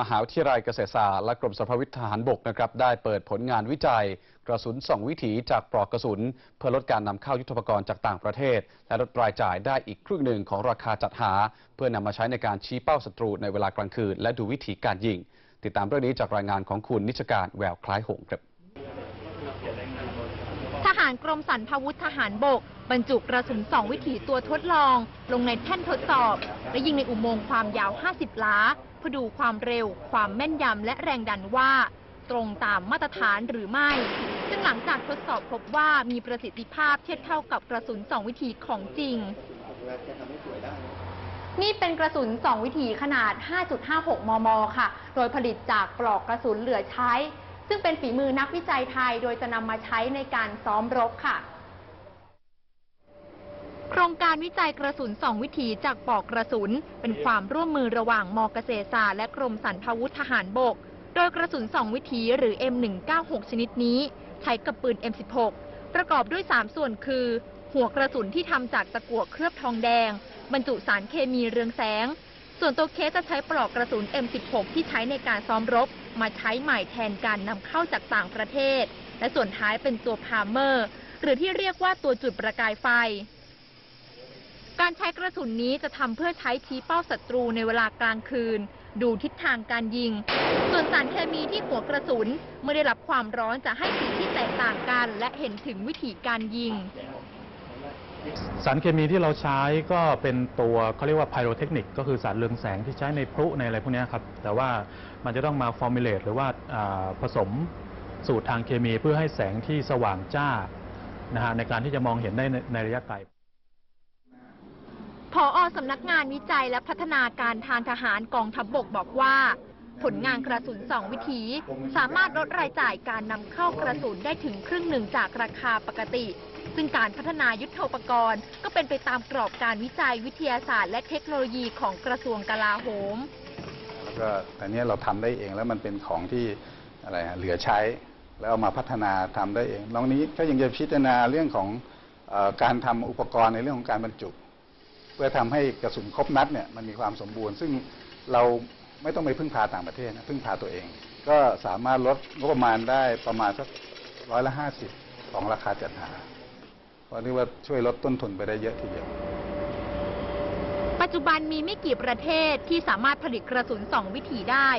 มหาวิทยาลัยเกษตรศาสตร์และกรมสรรพาวิททหารบกนะครับได้เปิดผลงานวิจัย กระสุนสองวิถีจากปลอกกระสุน เพื่อลดการนำเข้ายุทธปกรณ์จากต่างประเทศ และลดรายจ่ายได้อีกครึ่งหนึ่งของราคาจัดหา เพื่อนำมาใช้ในการชี้เป้าศัตรูในเวลากลางคืน และดูวิธีการยิง ติดตามเรื่องนี้จากรายงานของคุณนิชการแววคล้ายหงครับารกรมสรรพาวุธทหารบก บรรจุกระสุน 2 วิถีตัวทดลอง ลงในแท่นทดสอบ และยิงในอุโมงค์ความยาว 50 ล้าเพื่อดูความเร็ว ความแม่นยำและแรงดันว่า ตรงตามมาตรฐานหรือไม่ ซึ่งหลังจากทดสอบพบว่ามีประสิทธิภาพเทียบเท่ากับกระสุน 2 วิถีของจริงนี่เป็นกระสุน 2 วิถีขนาด 5.56 มม ค่ะ โดยผลิตจากปลอกกระสุนเหลือใช้ ซึ่งเป็นฝีมือนักวิจัยไทย โดยจะนำมาใช้ในการซ้อมรบค่ะ โครงการวิจัยกระสุน 2 วิถีจากปอกกระสุน เป็นความร่วมมือระหว่างมเกษตรศาสตร์และกรมสรรพาวุธทหารบก โดยกระสุน 2 วิถีหรือ M196 ชนิดนี้ ใช้กับปืน M16 ประกอบด้วย 3 ส่วนคือ หัวกระสุนที่ทำจากตะกั่วเคลือบทองแดง บรรจุสารเคมีเรืองแสง ส่วนตัวเคสจะใช้ปลอกกระสุน M16 ที่ใช้ในการซ้อมรบ มาใช้ใหม่แทนการนำเข้าจากต่างประเทศ และส่วนท้ายเป็นตัวพาร์เมอร์ หรือที่เรียกว่าตัวจุดประกายไฟ การใช้กระสุนนี้จะทำเพื่อใช้ชี้เป้าศัตรูในเวลากลางคืน ดูทิศทางการยิง ส่วนสารเคมีที่หัวกระสุนเมื่อได้รับความร้อนจะให้สีที่แตกต่างกัน และเห็นถึงวิธีการยิง สารเคมีที่เราใช้ก็เป็นตัวเขาเรียกว่าไพโรเทคนิคก็คือสารเรืองแสงที่ใช้ในพลุในอะไรพวกนี้ครับ แต่ว่ามันจะต้องมาฟอร์มิเลตหรือว่าผสมสูตรทางเคมีเพื่อให้แสงที่สว่างจ้านะฮะในการที่จะมองเห็นได้ในในระยะไกลผอสำนักงานวิจัยและพัฒนาการทางทหารกองทัพบบกบอกว่า ผลงานกระสุน2วิถี สามารถลดรายจ่ายการนำเข้ากระสุนได้ถึงครึ่งหนึ่งจากราคาปกติ ซึ่งการพัฒนายุทธปกรณ์ ก็เป็นไปตามกรอบการวิจัยวิทยาศาสตร์ และเทคโนโลยีของกระทรวงกลาโหม แล้วก็อันนี้เราทำได้เองแล้วมันเป็นของที่อะไรฮะเหลือใช้ แล้วเอามาพัฒนาทำได้เองลองนี้ก็ยังจะพิจารณาเรื่องของอการทำอุปกรณ์ในเรื่องของการบรรจุ เพื่อทำให้กระสุนครบนัดเนี่ยมันมีความสมบูรณ์ ซึ่งเราไม่ต้องไปพึ่งพาต่างประเทศนะพึ่งพาตัวเอง ก็สามารถลดงบประมาณได้ประมาณสักร้อยละห้าสิบของราคาจัดหา เพราะเรียกว่าช่วยลดต้นทุนไปได้เยอะทีเดียว ปัจจุบันมีไม่กี่ประเทศที่สามารถผลิตกระสุน2วิถีได้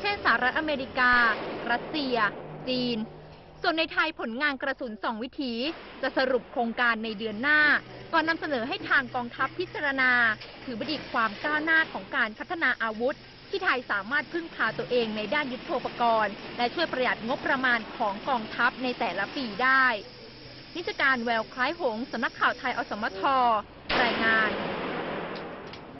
เช่นสหรัฐอเมริกา รัสเซีย จีน ส่วนในไทยผลงานกระสุน2วิถี จะสรุปโครงการในเดือนหน้า ก่อนนำเสนอให้ทางกองทัพพิจารณา ถือเป็นอีกความก้าวหน้าของการพัฒนาอาวุธ ที่ไทยสามารถพึ่งพาตัวเองในด้านยุทโธปกรณ์ และช่วยประหยัดงบประมาณของกองทัพในแต่ละปีได้ นิจการแววคล้ายหงส์สำนักข่าวไทยอสมทรายงาน